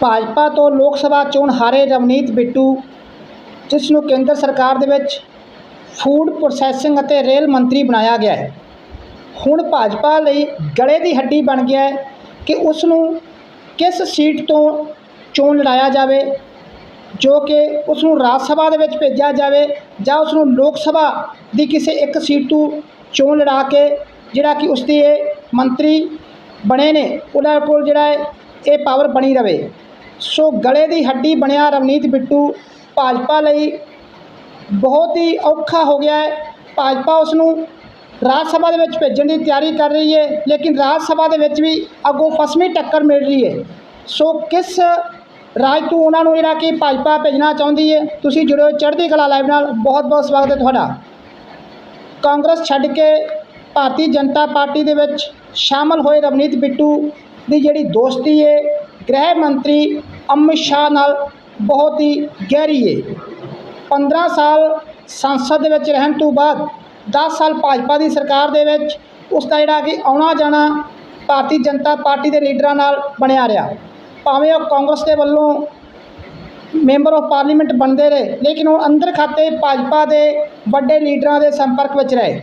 ਭਾਜਪਾ ਤੋਂ ਲੋਕ ਸਭਾ ਚੋਣ ਹਾਰੇ ਰਵਨੀਤ ਬਿੱਟੂ, ਜਿਸ ਨੂੰ ਕੇਂਦਰ ਸਰਕਾਰ ਦੇ ਵਿੱਚ ਫੂਡ ਪ੍ਰੋਸੈਸਿੰਗ ਅਤੇ ਰੇਲ ਮੰਤਰੀ ਬਣਾਇਆ ਗਿਆ ਹੈ। ਹੁਣ ਭਾਜਪਾ ਲਈ ਗਲੇ ਦੀ ਹੱਡੀ ਬਣ ਗਿਆ ਹੈ ਕਿ ਉਸ ਨੂੰ ਕਿਸ ਸੀਟ ਤੋਂ ਚੋਣ ਲੜਾਇਆ ਜਾਵੇ, ਜੋ ਕਿ ਉਸ ਨੂੰ ਰਾਜ ਸਭਾ ਦੇ ਵਿੱਚ ਭੇਜਿਆ ਜਾਵੇ ਜਾਂ ਉਸ ਨੂੰ ਲੋਕ ਸਭਾ ਦੀ ਕਿਸੇ ਇੱਕ ਸੀਟ ਤੋਂ ਚੋਣ ਲੜਾ ਕੇ ਜਿਹੜਾ ਕਿ ਉਸ ਦੇ ਇਹ ਮੰਤਰੀ ਬਣੇ ਨੇ ਉਹਨਾਂ ਕੋਲ ਜਿਹੜਾ ਹੈ ਇਹ ਪਾਵਰ ਬਣੀ ਰਵੇ। ਸੋ ਗਲੇ ਦੀ ਹੱਡੀ ਬਣਿਆ ਰਵਨੀਤ ਬਿੱਟੂ ਭਾਜਪਾ ਲਈ ਬਹੁਤ ਹੀ ਔਖਾ ਹੋ ਗਿਆ ਹੈ। ਭਾਜਪਾ ਉਸ ਨੂੰ ਰਾਜ ਸਭਾ ਦੇ ਵਿੱਚ ਭੇਜਣ ਦੀ ਤਿਆਰੀ ਕਰ ਰਹੀ ਹੈ, ਲੇਕਿਨ ਰਾਜ ਸਭਾ ਦੇ ਵਿੱਚ ਵੀ ਅੱਗੋਂ ਫਸਵੀਂ ਟੱਕਰ ਮਿਲ ਰਹੀ ਹੈ। ਸੋ ਕਿਸ ਰਾਜ ਤੋਂ ਉਹਨਾਂ ਨੂੰ ਜਿਹੜਾ ਕਿ ਭਾਜਪਾ ਭੇਜਣਾ ਚਾਹੁੰਦੀ ਹੈ, ਤੁਸੀਂ ਜੁੜਿਓ ਚੜ੍ਹਦੀ ਕਲਾ ਲਾਈਵ ਨਾਲ। ਬਹੁਤ ਬਹੁਤ ਸਵਾਗਤ ਹੈ ਤੁਹਾਡਾ। ਕਾਂਗਰਸ ਛੱਡ ਕੇ ਭਾਰਤੀ ਜਨਤਾ ਪਾਰਟੀ ਦੇ ਵਿੱਚ ਸ਼ਾਮਲ ਹੋਏ ਰਵਨੀਤ ਬਿੱਟੂ ਦੀ ਜਿਹੜੀ ਦੋਸਤੀ ਹੈ ਗ੍ਰਹਿ ਮੰਤਰੀ ਅਮਿਤ ਸ਼ਾਹ ਨਾਲ ਬਹੁਤ ਹੀ ਗਹਿਰੀ ਹੈ 15 ਸਾਲ ਸੰਸਦ ਦੇ ਵਿੱਚ ਰਹਿਣ ਤੋਂ ਬਾਅਦ 10 ਸਾਲ ਭਾਜਪਾ ਦੀ ਸਰਕਾਰ ਦੇ ਵਿੱਚ ਉਸ ਦਾ ਜਿਹੜਾ ਕਿ ਆਉਣਾ ਜਾਣਾ ਭਾਰਤੀ ਜਨਤਾ ਪਾਰਟੀ ਦੇ ਲੀਡਰਾਂ ਨਾਲ ਬਣਿਆ ਰਿਹਾ। ਭਾਵੇਂ ਉਹ ਕਾਂਗਰਸ ਦੇ ਵੱਲੋਂ ਮੈਂਬਰ ਆਫ ਪਾਰਲੀਮੈਂਟ ਬਣਦੇ ਰਹੇ, ਲੇਕਿਨ ਉਹ ਅੰਦਰ ਖਾਤੇ ਭਾਜਪਾ ਦੇ ਵੱਡੇ ਲੀਡਰਾਂ ਦੇ ਸੰਪਰਕ ਵਿੱਚ ਰਹੇ।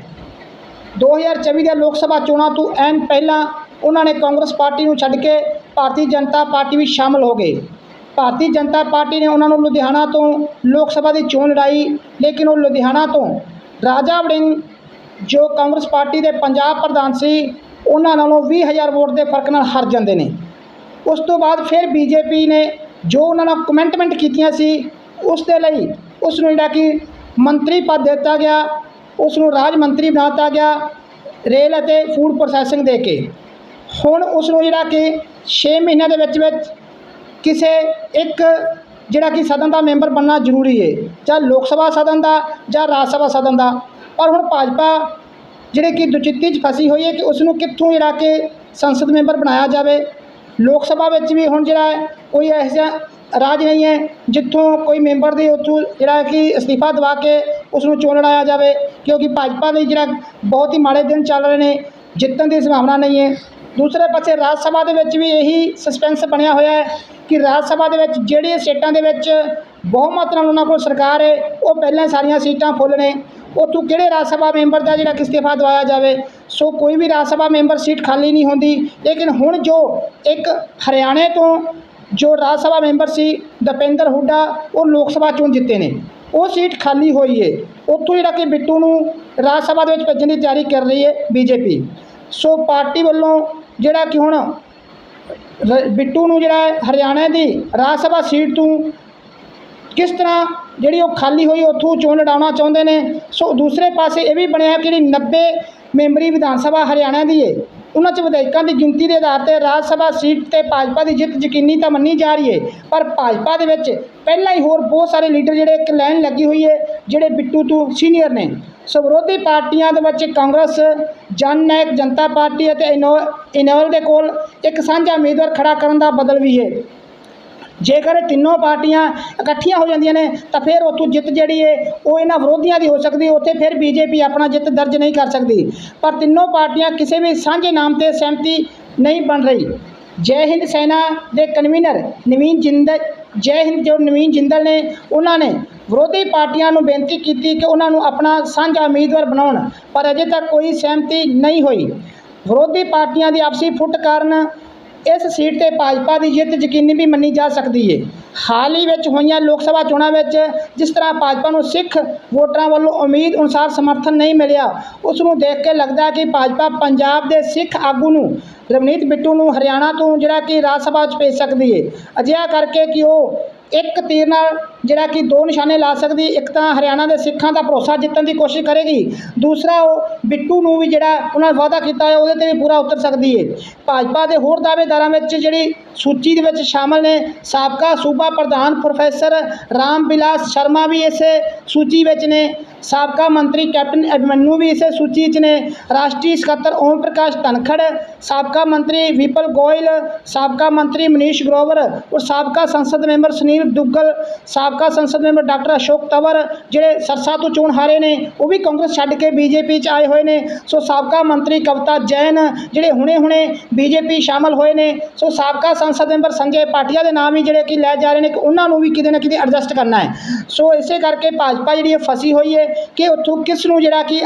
2024 ਦੇ ਲੋਕ ਸਭਾ ਚੋਣਾਂ ਤੋਂ ਐਨ ਪਹਿਲਾਂ ਉਹਨਾਂ ਨੇ ਕਾਂਗਰਸ ਪਾਰਟੀ ਨੂੰ ਛੱਡ ਕੇ ਭਾਰਤੀ ਜਨਤਾ ਪਾਰਟੀ ਵਿੱਚ ਸ਼ਾਮਲ ਹੋ ਗਏ। ਭਾਰਤੀ ਜਨਤਾ ਪਾਰਟੀ ਨੇ ਉਹਨਾਂ ਨੂੰ ਲੁਧਿਆਣਾ ਤੋਂ ਲੋਕ ਸਭਾ ਦੀ ਚੋਣ ਲੜਾਈ, ਲੇਕਿਨ ਉਹ ਲੁਧਿਆਣਾ ਤੋਂ ਰਾਜਾ ਵੜਿੰਗ, ਜੋ ਕਾਂਗਰਸ ਪਾਰਟੀ ਦੇ ਪੰਜਾਬ ਪ੍ਰਧਾਨ ਸੀ, ਉਹਨਾਂ ਨਾਲੋਂ 20000 ਵੋਟ ਦੇ ਫ਼ਰਕ ਨਾਲ ਹਾਰ ਜਾਂਦੇ ਨੇ। ਉਸ ਤੋਂ ਬਾਅਦ ਫਿਰ ਬੀਜੇਪੀ ਨੇ ਜੋ ਉਹਨਾਂ ਨਾਲ ਕਮੈਂਟਮੈਂਟ ਕੀਤੀਆਂ ਸੀ, ਉਸ ਦੇ ਲਈ ਉਸ ਨੂੰ ਜਿਹੜਾ ਕਿ ਮੰਤਰੀ ਪਦ ਦਿੱਤਾ ਗਿਆ ਉਸ ਨੂੰ ਰਾਜ ਮੰਤਰੀ ਬਣਾ ਦਿੱਤਾ ਗਿਆ, ਰੇਲ ਅਤੇ ਫੂਡ ਪ੍ਰੋਸੈਸਿੰਗ ਦੇ ਕੇ। ਹੁਣ ਉਸ ਨੂੰ ਜਿਹੜਾ ਕਿ 6 ਮਹੀਨਿਆਂ ਦੇ ਵਿੱਚ ਵਿੱਚ ਕਿਸੇ ਇੱਕ ਜਿਹੜਾ ਕਿ ਸਦਨ ਦਾ ਮੈਂਬਰ ਬਣਨਾ ਜ਼ਰੂਰੀ ਹੈ ਜਾਂ ਲੋਕ ਸਭਾ ਸਦਨ ਦਾ ਜਾਂ ਰਾਜ ਸਭਾ ਸਦਨ ਦਾ। ਪਰ ਹੁਣ ਭਾਜਪਾ ਜਿਹੜੇ ਕਿ ਦੁਚਿੱਤੀ 'ਚ ਫਸੀ ਹੋਈ ਹੈ ਕਿ ਉਸ ਨੂੰ ਕਿੱਥੋਂ ਜਿਹੜਾ ਕਿ ਸੰਸਦ ਮੈਂਬਰ ਬਣਾਇਆ ਜਾਵੇ। ਲੋਕ ਸਭਾ ਵਿੱਚ ਵੀ ਹੁਣ ਜਿਹੜਾ ਕੋਈ ਇਹੋ ਜਿਹਾ ਰਾਜ ਨਹੀਂ ਹੈ ਜਿੱਥੋਂ ਕੋਈ ਮੈਂਬਰ ਦੇ ਉੱਥੋਂ ਜਿਹੜਾ ਕਿ ਅਸਤੀਫਾ ਦਵਾ ਕੇ ਉਸ ਨੂੰ ਚੋਣ ਲੜਾਇਆ ਜਾਵੇ, ਕਿਉਂਕਿ ਭਾਜਪਾ ਲਈ ਜਿਹੜਾ ਬਹੁਤ ਹੀ ਮਾੜੇ ਦਿਨ ਚੱਲ ਰਹੇ ਨੇ, ਜਿੱਤਣ ਦੀ ਸੰਭਾਵਨਾ ਨਹੀਂ ਹੈ। ਦੂਸਰੇ ਪਾਸੇ ਰਾਜ ਸਭਾ ਦੇ ਵਿੱਚ ਵੀ ਇਹੀ ਸਸਪੈਂਸ ਬਣਿਆ ਹੋਇਆ ਹੈ ਕਿ ਰਾਜ ਸਭਾ ਦੇ ਵਿੱਚ ਜਿਹੜੇ ਸਟੇਟਾਂ ਦੇ ਵਿੱਚ ਬਹੁਮਤ ਨਾਲ ਉਹਨਾਂ ਕੋਲ ਸਰਕਾਰ ਹੈ, ਉਹ ਪਹਿਲਾਂ ਸਾਰੀਆਂ ਸੀਟਾਂ ਫੁੱਲ ਨੇ। ਉੱਥੋਂ ਕਿਹੜੇ ਰਾਜ ਸਭਾ ਮੈਂਬਰ ਦਾ ਜਿਹੜਾ ਇਸਤੀਫਾ ਦਵਾਇਆ ਜਾਵੇ, ਸੋ ਕੋਈ ਵੀ ਰਾਜ ਸਭਾ ਮੈਂਬਰ ਸੀਟ ਖਾਲੀ ਨਹੀਂ ਹੁੰਦੀ। ਲੇਕਿਨ ਹੁਣ ਜੋ ਇੱਕ ਹਰਿਆਣੇ ਤੋਂ ਜੋ ਰਾਜ ਸਭਾ ਮੈਂਬਰ ਸੀ, ਦਪਿੰਦਰ ਹੁੱਡਾ, ਉਹ ਲੋਕ ਸਭਾ ਚੋਣ ਜਿੱਤੇ ਨੇ। ਉਹ ਸੀਟ ਖਾਲੀ ਹੋਈ ਹੈ ਉੱਥੋਂ ਜਿਹੜਾ ਕਿ ਬਿੱਟੂ ਨੂੰ ਰਾਜ ਸਭਾ ਦੇ ਵਿੱਚ ਭੇਜਣ ਦੀ ਤਿਆਰੀ ਕਰ ਰਹੀ ਹੈ ਬੀਜੇਪੀ। ਸੋ ਪਾਰਟੀ ਵੱਲੋਂ ਜਿਹੜਾ ਕਿ ਹੁਣ ਰ- ਬਿੱਟੂ ਨੂੰ ਜਿਹੜਾ ਹੈ ਹਰਿਆਣਾ ਦੀ ਰਾਜ ਸਭਾ ਸੀਟ ਤੋਂ ਕਿਸ ਤਰ੍ਹਾਂ ਜਿਹੜੀ ਉਹ ਖਾਲੀ ਹੋਈ ਉੱਥੋਂ ਚੋਣ ਲੜਾਉਣਾ ਚਾਹੁੰਦੇ ਨੇ, ਸੋ ਦੂਸਰੇ ਪਾਸੇ ਇਹ ਵੀ ਬਣਿਆ ਕਿ ਜਿਹੜੀ 90 ਮੈਂਬਰੀ ਵਿਧਾਨ ਸਭਾ ਹਰਿਆਣਾ ਦੀ ਏ ਉਹਨਾਂ 'ਚ ਵਿਧਾਇਕਾਂ ਦੀ ਗਿਣਤੀ ਦੇ ਆਧਾਰ ਤੇ ਰਾਜ ਸਭਾ ਸੀਟ ਤੇ ਭਾਜਪਾ ਦੀ ਜਿੱਤ ਯਕੀਨੀ ਤਾਂ ਮੰਨੀ ਜਾ ਰਹੀ ਹੈ ਪਰ ਭਾਜਪਾ ਦੇ ਵਿੱਚ ਪਹਿਲਾਂ ਹੀ ਹੋਰ ਬਹੁਤ ਸਾਰੇ ਲੀਡਰ ਜਿਹੜੇ ਇੱਕ ਲਾਈਨ ਲੱਗੀ ਹੋਈ ਹੈ ਜਿਹੜੇ ਬਿੱਟੂ ਤੋਂ ਸੀਨੀਅਰ ਨੇ। ਸੋ ਵਿਰੋਧੀ ਪਾਰਟੀਆਂ ਦੇ ਵਿੱਚ ਕਾਂਗਰਸ, ਜਨ ਨਾਇਕ ਜਨਤਾ ਪਾਰਟੀ ਅਤੇ ਇਨੋ ਇਨੋਵਲ ਦੇ ਕੋਲ ਇੱਕ ਸਾਂਝਾ ਉਮੀਦਵਾਰ ਖੜਾ ਕਰਨ ਦਾ ਬਦਲ ਵੀ ਹੈ। ਜੇਕਰ ਇਹ ਤਿੰਨੋਂ ਪਾਰਟੀਆਂ ਇਕੱਠੀਆਂ ਹੋ ਜਾਂਦੀਆਂ ਨੇ, ਤਾਂ ਫਿਰ ਉੱਥੋਂ ਜਿੱਤ ਜਿਹੜੀ ਹੈ ਉਹ ਇਹਨਾਂ ਵਿਰੋਧੀਆਂ ਦੀ ਹੋ ਸਕਦੀ ਉੱਥੇ ਫਿਰ ਬੀਜੇਪੀ ਆਪਣਾ ਜਿੱਤ ਦਰਜ ਨਹੀਂ ਕਰ ਸਕਦੀ। ਪਰ ਤਿੰਨੋਂ ਪਾਰਟੀਆਂ ਕਿਸੇ ਵੀ ਸਾਂਝੇ ਨਾਮ ਤੇ ਸਹਿਮਤੀ ਨਹੀਂ ਬਣ ਰਹੀ। ਜੈ ਹਿੰਦ ਸੈਨਾ ਦੇ ਕਨਵੀਨਰ ਨਵੀਨ ਜਿੰਦਲ ਜੈ ਹਿੰਦ ਜੋ ਨਵੀਨ ਜਿੰਦਲ ਨੇ, ਉਹਨਾਂ ਨੇ ਵਿਰੋਧੀ ਪਾਰਟੀਆਂ ਨੂੰ ਬੇਨਤੀ ਕੀਤੀ ਕਿ ਉਹਨਾਂ ਨੂੰ ਆਪਣਾ ਸਾਂਝਾ ਉਮੀਦਵਾਰ ਬਣਾਉਣ, ਪਰ ਅਜੇ ਤੱਕ ਕੋਈ ਸਹਿਮਤੀ ਨਹੀਂ ਹੋਈ। ਵਿਰੋਧੀ ਪਾਰਟੀਆਂ ਦੀ ਆਪਸੀ ਫੁੱਟ ਕਾਰਨ ਇਸ ਸੀਟ ਤੇ ਭਾਜਪਾ ਦੀ ਜਿੱਤ ਯਕੀਨੀ ਵੀ ਮੰਨੀ ਜਾ ਸਕਦੀ ਹੈ ਹਾਲ ਹੀ ਵਿੱਚ ਹੋਈਆਂ ਲੋਕ ਸਭਾ ਚੋਣਾਂ ਵਿੱਚ ਜਿਸ ਤਰ੍ਹਾਂ ਭਾਜਪਾ ਨੂੰ ਸਿੱਖ ਵੋਟਰਾਂ ਵੱਲੋਂ ਉਮੀਦ ਅਨੁਸਾਰ ਸਮਰਥਨ ਨਹੀਂ ਮਿਲਿਆ, ਉਸ ਨੂੰ ਦੇਖ ਕੇ ਲੱਗਦਾ ਕਿ ਭਾਜਪਾ ਪੰਜਾਬ ਦੇ ਸਿੱਖ ਆਗੂ ਨੂੰ, ਰਵਨੀਤ ਬਿੱਟੂ ਨੂੰ ਹਰਿਆਣਾ ਤੋਂ ਜਿਹੜਾ ਕਿ ਰਾਜ ਸਭਾ 'ਚ ਭੇਜ ਸਕਦੀ ਹੈ ਅਜਿਹਾ ਕਰਕੇ ਕਿ ਉਹ ਇੱਕ ਤੀਰ ਨਾਲ ਜਿਹੜਾ ਕਿ ਦੋ ਨਿਸ਼ਾਨੇ ਲਾ ਸਕਦੀ, ਇੱਕ ਤਾਂ ਹਰਿਆਣਾ ਦੇ ਸਿੱਖਾਂ ਦਾ ਭਰੋਸਾ ਜਿੱਤਣ ਦੀ ਕੋਸ਼ਿਸ਼ ਕਰੇਗੀ, ਦੂਸਰਾ ਉਹ ਬਿੱਟੂ ਨੂੰ ਵੀ ਜਿਹੜਾ ਉਹਨਾਂ ਵਾਅਦਾ ਕੀਤਾ ਹੈ ਉਹਦੇ ਤੇ ਵੀ ਪੂਰਾ ਉਤਰ ਸਕਦੀ ਹੈ ਭਾਜਪਾ ਦੇ ਹੋਰ ਦਾਅਵੇਦਾਰਾਂ ਵਿੱਚ ਜਿਹੜੀ ਸੂਚੀ ਦੇ ਵਿੱਚ ਸ਼ਾਮਲ ਨੇ, ਸਾਬਕਾ ਸੂਬਾ ਪ੍ਰਧਾਨ ਪ੍ਰੋਫੈਸਰ ਰਾਮ ਬਿਲਾਸ ਸ਼ਰਮਾ ਵੀ ਇਸੇ ਸੂਚੀ ਵਿੱਚ ਨੇ, ਸਾਬਕਾ ਮੰਤਰੀ ਕੈਪਟਨ ਅਭਿਮਨੂ ਵੀ ਇਸੇ ਸੂਚੀ 'ਚ ਨੇ, ਰਾਸ਼ਟਰੀ ਸਕੱਤਰ ਓਮ ਪ੍ਰਕਾਸ਼ ਧਨਖੜ, ਸਾਬਕਾ ਮੰਤਰੀ ਵਿਪਲ ਗੋਇਲ, ਸਾਬਕਾ ਮੰਤਰੀ ਮਨੀਸ਼ ਗਰੋਵਰ ਔਰ ਸਾਬਕਾ ਸੰਸਦ ਮੈਂਬਰ ਸੁਨੀਲ ਦੁੱਗਲ ਸਾਬ ਸਾਬਕਾ ਸੰਸਦ ਮੈਂਬਰ ਡਾਕਟਰ ਅਸ਼ੋਕ ਤਵਰ, ਜਿਹੜੇ ਸਰਸਾ ਤੋਂ ਚੋਣ ਹਾਰੇ ਨੇ, ਉਹ ਵੀ ਕਾਂਗਰਸ ਛੱਡ ਕੇ ਬੀਜੇਪੀ 'ਚ ਆਏ ਹੋਏ ਨੇ। ਸੋ ਸਾਬਕਾ ਮੰਤਰੀ ਕਵਤਾ ਜੈਨ, ਜਿਹੜੇ ਹੁਣੇ-ਹੁਣੇ ਬੀਜੇਪੀ ਸ਼ਾਮਲ ਹੋਏ ਨੇ, ਸੋ ਸਾਬਕਾ ਸੰਸਦ ਮੈਂਬਰ ਸੰਜੇ ਪਾਟਿਆ ਦੇ ਨਾਮ ਹੀ ਜਿਹੜੇ ਕਿ ਲੈ ਜਾ ਰਹੇ ਨੇ ਕਿ ਉਹਨਾਂ ਨੂੰ ਵੀ ਕਿਤੇ ਨਾ ਕਿਤੇ ਐਡਜਸਟ ਕਰਨਾ ਹੈ। ਸੋ ਇਸੇ ਕਰਕੇ ਭਾਜਪਾ ਜਿਹੜੀ ਇਹ ਫਸੀ ਹੋਈ ਹੈ ਕਿ ਉੱਥੋਂ ਕਿਸ ਨੂੰ ਜਿਹੜਾ ਕਿ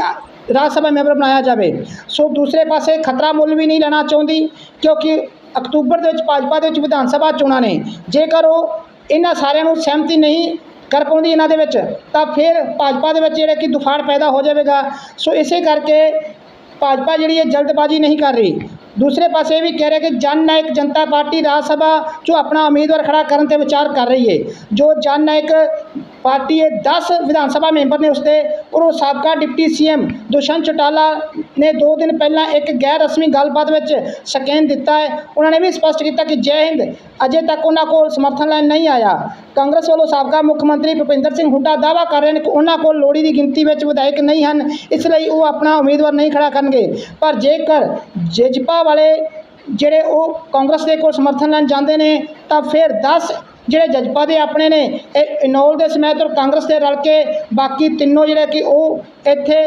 ਰਾਜ ਸਭਾ ਮੈਂਬਰ ਬਣਾਇਆ ਜਾਵੇ। ਸੋ ਦੂਸਰੇ ਪਾਸੇ ਖਤਰਾ ਮੁੱਲ ਵੀ ਨਹੀਂ ਲੈਣਾ ਚਾਹੁੰਦੀ, ਕਿਉਂਕਿ ਅਕਤੂਬਰ ਦੇ ਵਿੱਚ ਭਾਜਪਾ ਦੇ ਵਿੱਚ ਵਿਧਾਨ ਸਭਾ ਚੋਣਾਂ ਨੇ। ਜੇਕਰ ਉਹ ਇਹਨਾਂ ਸਾਰਿਆਂ ਨੂੰ ਸਹਿਮਤੀ ਨਹੀਂ ਕਰ ਪਾਉਂਦੀ ਇਹਨਾਂ ਦੇ ਵਿੱਚ, ਤਾਂ ਫਿਰ ਭਾਜਪਾ ਦੇ ਵਿੱਚ ਜਿਹੜੇ ਕਿ ਦੁਫਾੜ ਪੈਦਾ ਹੋ ਜਾਵੇਗਾ। ਸੋ ਇਸੇ ਕਰਕੇ ਭਾਜਪਾ ਜਿਹੜੀ ਹੈ ਜਲਦਬਾਜ਼ੀ ਨਹੀਂ ਕਰ ਰਹੀ। ਦੂਸਰੇ ਪਾਸੇ ਇਹ ਵੀ ਕਹਿ ਰਿਹਾ ਕਿ ਜਨ ਨਾਇਕ ਜਨਤਾ ਪਾਰਟੀ ਰਾਜ ਸਭਾ 'ਚੋਂ ਆਪਣਾ ਉਮੀਦਵਾਰ ਖੜਾ ਕਰਨ ਤੇ ਵਿਚਾਰ ਕਰ ਰਹੀ ਹੈ। ਜੋ ਜਨ ਨਾਇਕ ਪਾਰਟੀ ਹੈ 10 ਵਿਧਾਨ ਸਭਾ ਮੈਂਬਰ ਨੇ ਉਸਦੇ ਔਰ ਉਹ ਸਾਬਕਾ ਡਿਪਟੀ ਸੀਐਮ ਦੁਸ਼ਯੰਤ ਚੌਟਾਲਾ ਨੇ 2 ਦਿਨ ਪਹਿਲਾਂ ਇੱਕ ਗੈਰ ਰਸਮੀ ਗੱਲਬਾਤ ਵਿੱਚ ਸਕੈਨ ਦਿੱਤਾ ਹੈ। ਉਹਨਾਂ ਨੇ ਵੀ ਸਪਸ਼ਟ ਕੀਤਾ ਕਿ ਜੈ ਹਿੰਦ ਅਜੇ ਤੱਕ ਉਹਨਾਂ ਕੋਲ ਸਮਰਥਨ ਲੈਣ ਨਹੀਂ ਆਇਆ। ਕਾਂਗਰਸ ਵੱਲੋਂ ਸਾਬਕਾ ਮੁੱਖ ਮੰਤਰੀ ਭੁਪਿੰਦਰ ਸਿੰਘ ਹੁੱਡਾ ਦਾਅਵਾ ਕਰ ਰਹੇ ਨੇ ਕਿ ਉਹਨਾਂ ਕੋਲ ਲੋੜੀ ਦੀ ਗਿਣਤੀ ਵਿੱਚ ਵਿਧਾਇਕ ਨਹੀਂ ਹਨ, ਇਸ ਲਈ ਉਹ ਆਪਣਾ ਉਮੀਦਵਾਰ ਨਹੀਂ ਖੜਾ ਕਰਨਗੇ। ਪਰ ਜੇਕਰ ਜੇਜਪਾ ਵਾਲੇ ਜਿਹੜੇ ਉਹ ਕਾਂਗਰਸ ਦੇ ਕੋਲ ਸਮਰਥਨ ਲੈਣ ਜਾਂਦੇ ਨੇ, ਤਾਂ ਫਿਰ 10 ਜਿਹੜੇ ਜਜਪਾ ਦੇ ਆਪਣੇ ਨੇ, ਇਹ ਇਨੋਲ ਦੇ ਸਮੇਤ ਔਰ ਕਾਂਗਰਸ ਦੇ ਰਲ ਕੇ ਬਾਕੀ ਤਿੰਨੋਂ ਜਿਹੜੇ ਕਿ ਉਹ ਇੱਥੇ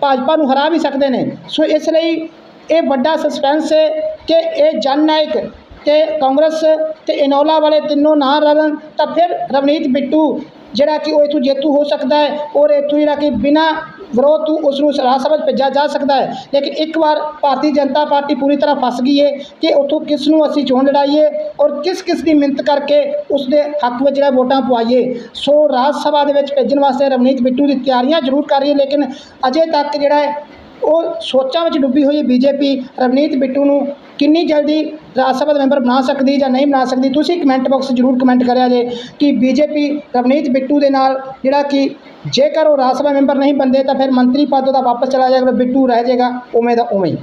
ਭਾਜਪਾ ਨੂੰ ਹਰਾ ਵੀ ਸਕਦੇ ਨੇ। ਸੋ ਇਸ ਲਈ ਇਹ ਵੱਡਾ ਸਸਪੈਂਸ ਹੈ ਕਿ ਇਹ ਜਨ ਨਾਇਕ ਤੇ ਕਾਂਗਰਸ ਤੇ ਇਨੋਲਾ ਵਾਲੇ ਤਿੰਨੋਂ ਨਾ ਰਲਣ, ਤਾਂ ਫਿਰ ਰਵਨੀਤ ਬਿੱਟੂ ਜਿਹੜਾ ਕਿ ਉਹ ਇਥੋਂ ਜੇਤੂ ਹੋ ਸਕਦਾ ਹੈ ਔਰ ਇਥੋਂ ਜਿਹੜਾ ਕਿ ਬਿਨਾ ਵਿਰੋਧ ਤੋਂ ਉਸ ਨੂੰ ਰਾਜ ਸਭਾ 'ਚ ਭੇਜਿਆ ਜਾ ਸਕਦਾ ਹੈ। ਲੇਕਿਨ ਇੱਕ ਵਾਰ ਭਾਰਤੀ ਜਨਤਾ ਪਾਰਟੀ ਪੂਰੀ ਤਰ੍ਹਾਂ ਫਸ ਗਈ ਹੈ ਕਿ ਉੱਥੋਂ ਕਿਸ ਨੂੰ ਅਸੀਂ ਚੋਣ ਲੜਾਈਏ ਔਰ ਕਿਸ ਕਿਸ ਦੀ ਮਿਹਨਤ ਕਰਕੇ ਉਸ ਦੇ ਹੱਕ ਵਿੱਚ ਜਿਹੜਾ ਵੋਟਾਂ ਪਵਾਈਏ। ਸੋ ਰਾਜ ਸਭਾ ਦੇ ਵਿੱਚ ਭੇਜਣ ਵਾਸਤੇ ਰਵਨੀਤ ਬਿੱਟੂ ਦੀ ਤਿਆਰੀਆਂ ਜ਼ਰੂਰ ਕਰ ਰਹੀ ਹੈ ਲੇਕਿਨ ਅਜੇ ਤੱਕ ਜਿਹੜਾ ਹੈ ਉਹ ਸੋਚਾਂ ਵਿੱਚ ਡੁੱਬੀ ਹੋਈ ਹੈ ਬੀਜੇਪੀ। ਰਵਨੀਤ ਬਿੱਟੂ ਨੂੰ ਕਿੰਨੀ ਜਲਦੀ ਰਾਜ ਸਭਾ ਦਾ ਮੈਂਬਰ ਬਣਾ ਸਕਦੀ ਜਾਂ ਨਹੀਂ ਬਣਾ ਸਕਦੀ, ਤੁਸੀਂ ਕਮੈਂਟ ਬਾਕਸ ਜ਼ਰੂਰ ਕਮੈਂਟ ਕਰਿਆ ਜੇ ਕਿ ਬੀਜੇਪੀ ਰਵਨੀਤ ਬਿੱਟੂ ਦੇ ਨਾਲ ਜਿਹੜਾ ਕਿ ਜੇਕਰ ਉਹ ਰਾਜ ਸਭਾ ਮੈਂਬਰ ਨਹੀਂ ਬਣਦੇ ਤਾਂ ਫਿਰ ਮੰਤਰੀ ਪਦ ਉਹਦਾ ਵਾਪਸ ਚਲਾ ਜਾਏਗਾ ਬਿੱਟੂ ਰਹਿ ਜਾਏਗਾ, ਉਵੇਂ ਦਾ ਉਵੇਂ ਹੀ।